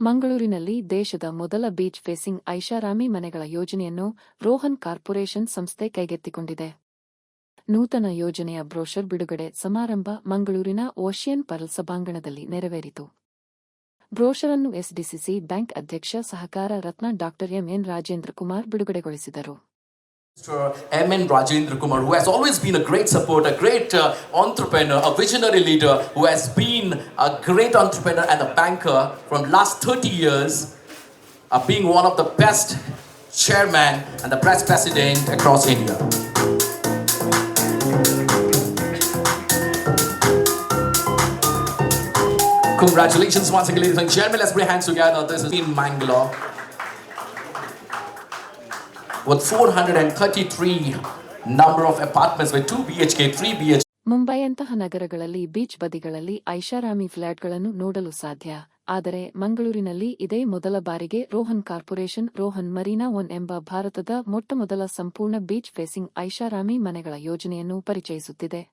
ಮಂಗಳೂರಿನಲ್ಲಿ ದೇಶದ ಮೊದಲ ಬೀಚ್ ಫೇಸಿಂಗ್ ಐಷಾರಾಮಿ ಮನೆಗಳ ಯೋಜನೆಯನ್ನು ರೋಹನ್ ಕಾರ್ಪೊರೇಷನ್ ಸಂಸ್ಥೆ ಕೈಗೆತ್ತಿಕೊಂಡಿದೆ. ನೂತನ ಯೋಜನೆಯ ಬ್ರೋಷರ್ ಬಿಡುಗಡೆ ಸಮಾರಂಭ ಮಂಗಳೂರಿನ ಓಷಿಯನ್ ಪರ್ಲ್ ಸಭಾಂಗಣದಲ್ಲಿ ನೆರವೇರಿತು. ಬ್ರೋಷರ್ ಅನ್ನು ಎಸ್ಡಿಸಿಸಿ ಬ್ಯಾಂಕ್ ಅಧ್ಯಕ್ಷ ಸಹಕಾರ ರತ್ನ ಡಾಕ್ಟರ್ ಎಂಎನ್ ರಾಜೇಂದ್ರ ಕುಮಾರ್ ಬಿಡುಗಡೆಗೊಳಿಸಿದರು. Mr. M.N. Rajendra Kumar, who has always been a great supporter, a great uh, entrepreneur, a visionary leader, who has been a great entrepreneur and a banker from the last 30 years, uh, being one of the best chairman and the press president across India. Congratulations once again, ladies and gentlemen. Let's bring hands together. This is in Mangalore with 433 number of apartments with 2 BHK, 3 BHK. ಮುಂಬೈಯಂತಹ ನಗರಗಳಲ್ಲಿ beach ಬದಿಗಳಲ್ಲಿ ಐಷಾರಾಮಿ ಫ್ಲಾಟ್ಗಳನ್ನು ನೋಡಲು ಸಾಧ್ಯ. ಆದರೆ ಮಂಗಳೂರಿನಲ್ಲಿ ಇದೇ ಮೊದಲ ಬಾರಿಗೆ Rohan corporation Rohan Marina one ಎಂಬ ಭಾರತದ ಮೊಟ್ಟಮೊದಲ ಸಂಪೂರ್ಣ ಬೀಚ್ ಫೇಸಿಂಗ್ ಐಷಾರಾಮಿ ಮನೆಗಳ ಯೋಜನೆಯನ್ನು ಪರಿಚಯಿಸುತ್ತಿದೆ.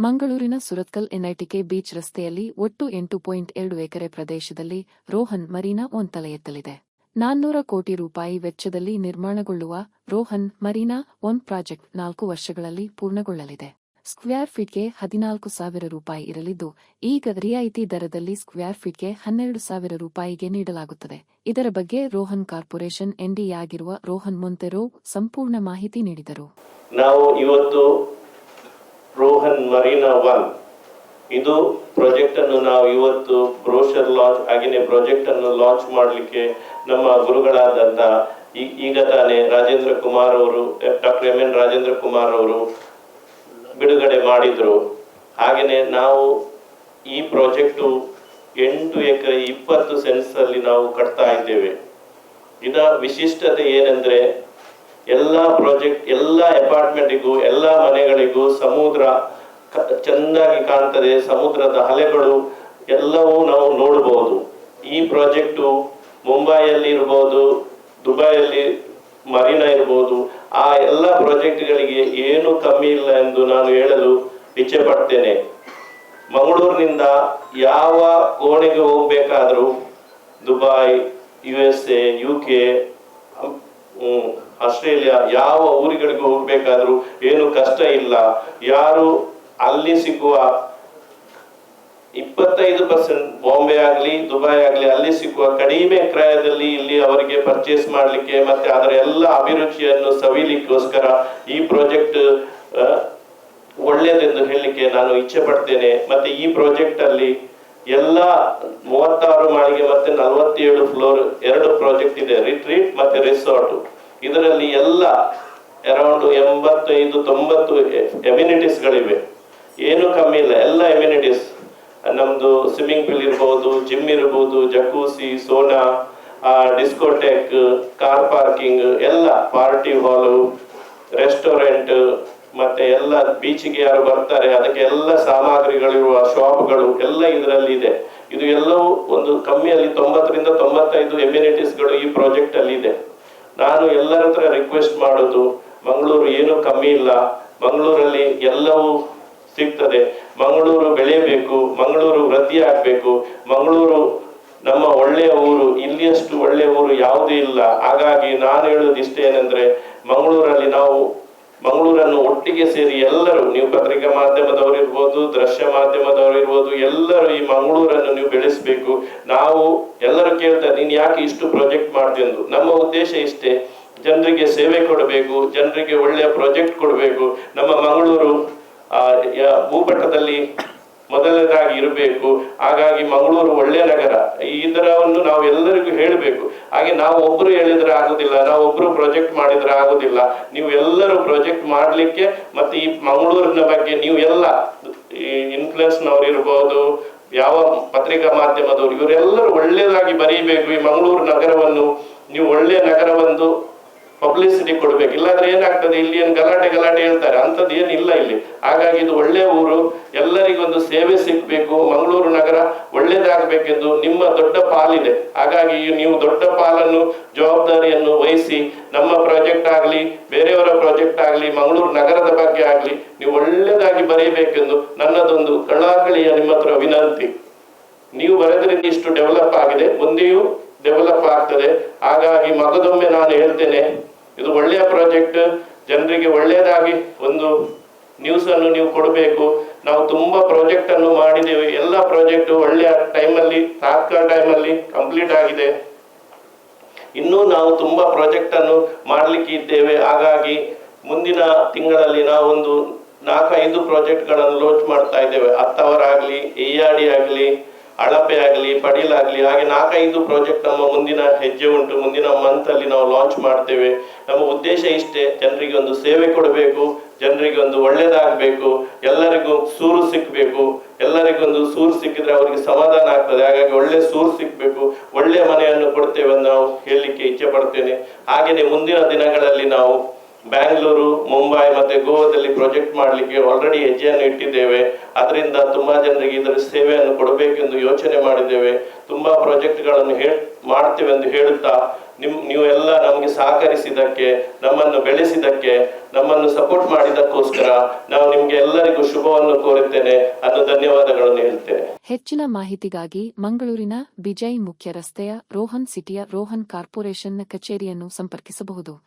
ಮಂಗಳೂರಿನ ಸುರತ್ಕಲ್ ಎನ್ಐಟಿಕೆ ಬೀಚ್ ರಸ್ತೆಯಲ್ಲಿ ಒಟ್ಟು ಎಂಟು ಪಾಯಿಂಟ್ ಎರಡು ಎಕರೆ ಪ್ರದೇಶದಲ್ಲಿ ರೋಹನ್ ಮರೀನಾ ಒನ್ ತಲೆ ಎತ್ತಲಿದೆ ನಾನ್ನೂರ ಕೋಟಿ ರೂಪಾಯಿ ವೆಚ್ಚದಲ್ಲಿ ನಿರ್ಮಾಣಗೊಳ್ಳುವ ರೋಹನ್ ಮರೀನಾ ಒನ್ ಪ್ರಾಜೆಕ್ಟ್ ನಾಲ್ಕು ವರ್ಷಗಳಲ್ಲಿ ಪೂರ್ಣಗೊಳ್ಳಲಿದೆ. ಸ್ಕ್ವೇರ್ ಫೀಟ್ಗೆ ಹದಿನಾಲ್ಕು ಸಾವಿರ ರೂಪಾಯಿ ಇರಲಿದ್ದು, ಈಗ ರಿಯಾಯಿತಿ ದರದಲ್ಲಿ ಸ್ಕ್ವೇರ್ ಫೀಟ್ಗೆ ಹನ್ನೆರಡು ಸಾವಿರ ರೂಪಾಯಿಗೆ ನೀಡಲಾಗುತ್ತದೆ. ಇದರ ಬಗ್ಗೆ ರೋಹನ್ ಕಾರ್ಪೊರೇಷನ್ ಎಂಡಿಯಾಗಿರುವ ರೋಹನ್ ಮೊಂತೆರೋ ಸಂಪೂರ್ಣ ಮಾಹಿತಿ ನೀಡಿದರು. ನಾವು ಇವತ್ತು ರೋಹನ್ ಮರೀನಾ ಒನ್ ಇದು ಪ್ರಾಜೆಕ್ಟ್ ಅನ್ನು ನಾವು ಇವತ್ತು ಬ್ರೋಷರ್ ಲಾಂಚ್ ಹಾಗೆಯೇ ಪ್ರಾಜೆಕ್ಟ್ ಅನ್ನು ಲಾಂಚ್ ಮಾಡಲಿಕ್ಕೆ ನಮ್ಮ ಗುರುಗಳಾದಂಥ ಈಗ ತಾನೇ ರಾಜೇಂದ್ರ ಕುಮಾರ್ ಅವರು doctor M N Rajendra Kumar ಅವರು ಬಿಡುಗಡೆ ಮಾಡಿದ್ರು. ಹಾಗೆಯೇ ನಾವು ಈ ಪ್ರಾಜೆಕ್ಟು ಎಂಟು ಎಕರೆ, ಇಪ್ಪತ್ತು ಸೆನ್ಸ್ ಅಲ್ಲಿ ನಾವು ಕಟ್ತಾ ಇದ್ದೇವೆ. ಇದರ ವಿಶಿಷ್ಟತೆ ಏನಂದ್ರೆ ಎಲ್ಲ ಪ್ರಾಜೆಕ್ಟ್ ಎಲ್ಲ ಅಪಾರ್ಟ್ಮೆಂಟಿಗೂ ಎಲ್ಲ ಮನೆಗಳಿಗೂ ಸಮುದ್ರ ಚೆಂದಾಗಿ ಕಾಣ್ತದೆ, ಸಮುದ್ರದ ಅಲೆಗಳು ಎಲ್ಲವೂ ನಾವು ನೋಡಬಹುದು ಈ ಪ್ರಾಜೆಕ್ಟು ಮುಂಬೈಯಲ್ಲಿ ಇರ್ಬೋದು, ದುಬೈಯಲ್ಲಿ ಮರೀನಾ ಇರ್ಬೋದು, ಆ ಎಲ್ಲ ಪ್ರಾಜೆಕ್ಟ್ಗಳಿಗೆ ಏನು ಕಮ್ಮಿ ಇಲ್ಲ ಎಂದು ನಾನು ಹೇಳಲು ಇಚ್ಛೆ ಪಡ್ತೇನೆ ಮಂಗಳೂರಿನಿಂದ ಯಾವ ಕೋಣೆಗೆ ಹೋಗ್ಬೇಕಾದ್ರೂ Dubai U S A U K Australia, ಯಾವ ಊರುಗಳಿಗೆ ಹೋಗ್ಬೇಕಾದ್ರೂ ಏನು ಕಷ್ಟ ಇಲ್ಲ. ಯಾರು ಅಲ್ಲಿ ಸಿಗುವ ಇಪ್ಪತ್ತೈದು ಪರ್ಸೆಂಟ್ ಬಾಂಬೆ ಆಗಲಿ, ದುಬೈ ಆಗಲಿ, ಅಲ್ಲಿ ಸಿಗುವ ಕಡಿಮೆ ಕ್ರಯದಲ್ಲಿ ಇಲ್ಲಿ ಅವರಿಗೆ ಪರ್ಚೇಸ್ ಮಾಡಲಿಕ್ಕೆ ಮತ್ತೆ ಅದರ ಎಲ್ಲ ಅಭಿರುಚಿಯನ್ನು ಸವಿಲಿಕ್ಕೋಸ್ಕರ ಈ ಪ್ರಾಜೆಕ್ಟ್ ಒಳ್ಳೆಯದೆಂದು ಹೇಳಲಿಕ್ಕೆ ನಾನು ಇಚ್ಛೆ ಪಡ್ತೇನೆ. ಮತ್ತೆ ಈ ಪ್ರಾಜೆಕ್ಟ್ ಅಲ್ಲಿ ಎಲ್ಲ ಮೂವತ್ತಾರು ಮಾಳಿಗೆ ಮತ್ತೆ ನಲವತ್ತೇಳು ಫ್ಲೋರ್ ಎರಡು ಪ್ರಾಜೆಕ್ಟ್ ಇದೆ ರಿಟ್ರೀಟ್ ಮತ್ತೆ ರೆಸಾರ್ಟ್ ಇದರಲ್ಲಿ ಎಲ್ಲ ಅರೌಂಡ್ ಎಂಬತ್ತೈದು, ತೊಂಬತ್ತು ಎಮ್ಯುನಿಟೀಸ್ ಗಳಿವೆ ಏನು ಕಮ್ಮಿ ಇಲ್ಲ ಎಲ್ಲ ಎಮ್ಯುನಿಟೀಸ್ ನಮ್ದು ಸ್ವಿಮ್ಮಿಂಗ್ ಪೂಲ್ ಇರ್ಬೋದು ಜಿಮ್ ಇರ್ಬೋದು jacuzzi sauna discotheque car parking ಎಲ್ಲ ಪಾರ್ಟಿ ಹಾಲ್ ರೆಸ್ಟೋರೆಂಟ್ ಮತ್ತೆ ಎಲ್ಲ ಬೀಚ್ಗೆ ಯಾರು ಬರ್ತಾರೆ, ಅದಕ್ಕೆ ಎಲ್ಲ ಸಾಮಗ್ರಿಗಳಿರುವ ಶಾಪ್ಗಳು ಎಲ್ಲ ಇದರಲ್ಲಿ ಇದೆ. ಇದು ಎಲ್ಲವೂ ಒಂದು ಕಮ್ಮಿಯಲ್ಲಿ ತೊಂಬತ್ತರಿಂದ ತೊಂಬತ್ತೈದು ಎಮ್ಯುನಿಟೀಸ್ಗಳು ಈ ಪ್ರಾಜೆಕ್ಟ್ ಅಲ್ಲಿ ಇದೆ. ನಾನು ಎಲ್ಲರ ಹತ್ರ ರಿಕ್ವೆಸ್ಟ್ ಮಾಡೋದು, ಮಂಗಳೂರು ಏನು ಕಮ್ಮಿ ಇಲ್ಲ, ಮಂಗಳೂರಲ್ಲಿ ಎಲ್ಲವೂ ಸಿಗ್ತದೆ. ಮಂಗಳೂರು ಬೆಳೆಯಬೇಕು, ಮಂಗಳೂರು ವೃದ್ಧಿ ಆಗಬೇಕು ಮಂಗಳೂರು ನಮ್ಮ ಒಳ್ಳೆಯ ಊರು, ಇಲ್ಲಿಯಷ್ಟು ಒಳ್ಳೆಯ ಊರು ಯಾವುದೂ ಇಲ್ಲ. ಹಾಗಾಗಿ ನಾನು ಹೇಳೋದು ಇಷ್ಟೇ ಏನಂದ್ರೆ, ಮಂಗಳೂರಲ್ಲಿ ನಾವು ಮಂಗಳೂರನ್ನು ಒಟ್ಟಿಗೆ ಸೇರಿ ಎಲ್ಲರೂ, ನೀವು ಪತ್ರಿಕಾ ಮಾಧ್ಯಮದವರು ಇರ್ಬೋದು, ದೃಶ್ಯ ಮಾಧ್ಯಮದವರು ಇರ್ಬೋದು, ಎಲ್ಲರೂ ಈ ಮಂಗಳೂರನ್ನು ನೀವು ಬೆಳೆಸಬೇಕು. ನಾವು ಎಲ್ಲರೂ ಕೇಳ್ತಾರೆ, ನೀನು ಯಾಕೆ ಇಷ್ಟು ಪ್ರಾಜೆಕ್ಟ್ ಮಾಡ್ತೀಂದು ನಮ್ಮ ಉದ್ದೇಶ ಇಷ್ಟೇ. ಜನರಿಗೆ ಸೇವೆ ಕೊಡಬೇಕು, ಜನರಿಗೆ ಒಳ್ಳೆಯ ಪ್ರಾಜೆಕ್ಟ್ ಕೊಡಬೇಕು. ನಮ್ಮ ಮಂಗಳೂರು ಭೂಪಟದಲ್ಲಿ ಮೊದಲನೇದಾಗಿ ಇರಬೇಕು. ಹಾಗಾಗಿ ಮಂಗಳೂರು ಒಳ್ಳೆಯ ನಗರ. ಈ ಇದರವನ್ನು ನಾವು ಎಲ್ಲರಿಗೂ ಹೇಳಬೇಕು. ಹಾಗೆ ನಾವು ಒಬ್ರು ಹೇಳಿದ್ರೆ ಆಗುದಿಲ್ಲ, ನಾವು ಒಬ್ರು ಪ್ರಾಜೆಕ್ಟ್ ಮಾಡಿದ್ರೆ ಆಗುದಿಲ್ಲ. ನೀವು ಎಲ್ಲರೂ ಪ್ರಾಜೆಕ್ಟ್ ಮಾಡ್ಲಿಕ್ಕೆ ಮತ್ತೆ ಈ ಮಂಗಳೂರಿನ ಬಗ್ಗೆ ನೀವು ಎಲ್ಲ ಇನ್ಫ್ಲುಯೆನ್ಸ್ನವ್ರು ಇರ್ಬೋದು, ಯಾವ ಪತ್ರಿಕಾ ಮಾಧ್ಯಮದವರು, ಇವರೆಲ್ಲರೂ ಒಳ್ಳೆಯದಾಗಿ ಬರೀಬೇಕು ಈ ಮಂಗಳೂರು ನಗರವನ್ನು. ನೀವು ಒಳ್ಳೆಯ ನಗರವೊಂದು ಪಬ್ಲಿಸಿಟಿ ಕೊಡ್ಬೇಕು. ಇಲ್ಲಾಂದ್ರೆ ಏನಾಗ್ತದೆ? ಇಲ್ಲಿ ಏನು ಗಲಾಟೆ ಗಲಾಟೆ ಹೇಳ್ತಾರೆ. ಅಂಥದ್ದು ಏನಿಲ್ಲ ಇಲ್ಲಿ. ಹಾಗಾಗಿ ಇದು ಒಳ್ಳೆ ಊರು. ಎಲ್ಲರಿಗೊಂದು ಸೇವೆ ಸಿಗ್ಬೇಕು. ಮಂಗಳೂರು ನಗರ ಒಳ್ಳೇದಾಗಬೇಕೆಂದು ನಿಮ್ಮ ದೊಡ್ಡ ಪಾಲಿದೆ. ಹಾಗಾಗಿ ನೀವು ದೊಡ್ಡ ಪಾಲನ್ನು, ಜವಾಬ್ದಾರಿಯನ್ನು ವಹಿಸಿ, ನಮ್ಮ ಪ್ರಾಜೆಕ್ಟ್ ಆಗಲಿ, ಬೇರೆಯವರ ಪ್ರಾಜೆಕ್ಟ್ ಆಗಲಿ, ಮಂಗಳೂರು ನಗರದ ಬಗ್ಗೆ ಆಗಲಿ, ನೀವು ಒಳ್ಳೆಯದಾಗಿ ಬರೆಯಬೇಕೆಂದು ನನ್ನದೊಂದು ಕಣಾಕಳಿಯ ನಿಮ್ಮ ಹತ್ರ ವಿನಂತಿ. ನೀವು ಬರೆದ್ರಿಂದ ಇಷ್ಟು ಡೆವಲಪ್ ಆಗಿದೆ. ಮುಂದೆಯೂ ಡೆವಲಪ್ ಆಗ್ತದೆ. ಹಾಗಾಗಿ ಮಗದೊಮ್ಮೆ ನಾನು ಹೇಳ್ತೇನೆ ಇದು ಒಳ್ಳೆಯ ಪ್ರಾಜೆಕ್ಟ್. ಜನರಿಗೆ ಒಳ್ಳೆಯದಾಗಿ ಒಂದು ನ್ಯೂಸ್ ಅನ್ನು ನೀವು ಕೊಡಬೇಕು. ನಾವು ತುಂಬಾ ಪ್ರಾಜೆಕ್ಟ್ ಅನ್ನು ಮಾಡಿದ್ದೇವೆ. ಎಲ್ಲ ಪ್ರಾಜೆಕ್ಟ್ ಒಳ್ಳೆಯ ಟೈಮಲ್ಲಿ, ತಾತ್ಕಾಲ ಟೈಮಲ್ಲಿ ಕಂಪ್ಲೀಟ್ ಆಗಿದೆ. ಇನ್ನೂ ನಾವು ತುಂಬಾ ಪ್ರಾಜೆಕ್ಟ್ ಅನ್ನು ಮಾಡಲಿಕ್ಕೆ ಇದ್ದೇವೆ. ಹಾಗಾಗಿ ಮುಂದಿನ ತಿಂಗಳಲ್ಲಿ ನಾವೊಂದು ನಾಲ್ಕೈದು ಪ್ರಾಜೆಕ್ಟ್ಗಳನ್ನು ಲಾಂಚ್ ಮಾಡ್ತಾ ಇದ್ದೇವೆ. ಹತ್ತವರಾಗಲಿ ಡಿ ಆಗಲಿ ಅಳಪೆ ಆಗಲಿ, ಪಡೀಲಾಗಲಿ, ಹಾಗೆ ನಾಲ್ಕೈದು ಪ್ರಾಜೆಕ್ಟ್ ನಮ್ಮ ಮುಂದಿನ ಹೆಜ್ಜೆ ಉಂಟು, ಮುಂದಿನ ಮಂತ್ ಅಲ್ಲಿ ನಾವು ಲಾಂಚ್ ಮಾಡ್ತೇವೆ. ನಮ್ಮ ಉದ್ದೇಶ ಇಷ್ಟೇ, ಜನರಿಗೆ ಒಂದು ಸೇವೆ ಕೊಡಬೇಕು, ಜನರಿಗೆ ಒಂದು ಒಳ್ಳೇದಾಗಬೇಕು, ಎಲ್ಲರಿಗೂ ಸೂರು ಸಿಕ್ಕಬೇಕು ಎಲ್ಲರಿಗೊಂದು ಸೂರು ಸಿಕ್ಕಿದ್ರೆ ಅವರಿಗೆ ಸಮಾಧಾನ ಆಗ್ತದೆ. ಹಾಗಾಗಿ ಒಳ್ಳೆ ಸೂರು ಸಿಕ್ಕಬೇಕು ಒಳ್ಳೆ ಮನೆಯನ್ನು ಕೊಡ್ತೇವೆ ಅಂತ ನಾವು ಹೇಳಲಿಕ್ಕೆ ಇಚ್ಛೆ ಪಡ್ತೇನೆ. ಹಾಗೆಯೇ ಮುಂದಿನ ದಿನಗಳಲ್ಲಿ ನಾವು ಬ್ಯಾಂಗ್ಳೂರು, ಮುಂಬೈ ಮತ್ತೆ ಗೋವಾದಲ್ಲಿ ಪ್ರಾಜೆಕ್ಟ್ ಮಾಡಲಿಕ್ಕೆ ಆಲ್ರೆಡಿ ಹೆಜ್ಜೆಯನ್ನು ಇಟ್ಟಿದ್ದೇವೆ. ಅದರಿಂದ ತುಂಬಾ ಜನರಿಗೆ ಇದರ ಸೇವೆಯನ್ನು ಕೊಡಬೇಕೆಂದು ಯೋಚನೆ ಮಾಡಿದ್ದೇವೆ. ತುಂಬಾ ಪ್ರಾಜೆಕ್ಟ್ಗಳನ್ನು ಹೇಳ್ ಮಾಡ್ತೇವೆ ಎಂದು ಹೇಳುತ್ತಾ, ನಿಮ್ ನೀವು ಎಲ್ಲ ನಮಗೆ ಸಹಕರಿಸಿದ್ದಕ್ಕೆ, ನಮ್ಮನ್ನು ಬೆಳೆಸಿದ್ದಕ್ಕೆ, ನಮ್ಮನ್ನು ಸಪೋರ್ಟ್ ಮಾಡಿದಕ್ಕೋಸ್ಕರ ನಾವು ನಿಮ್ಗೆ ಎಲ್ಲರಿಗೂ ಶುಭವನ್ನು ಕೋರುತ್ತೇನೆ ಅನ್ನೋ ಧನ್ಯವಾದಗಳನ್ನು ಹೇಳ್ತೇನೆ. ಹೆಚ್ಚಿನ ಮಾಹಿತಿಗಾಗಿ ಮಂಗಳೂರಿನ ಬಿಜೈ ಮುಖ್ಯ ರಸ್ತೆಯ ರೋಹನ್ ಸಿಟಿಯ ರೋಹನ್ ಕಾರ್ಪೊರೇಷನ್ನ ಕಚೇರಿಯನ್ನು ಸಂಪರ್ಕಿಸಬಹುದು.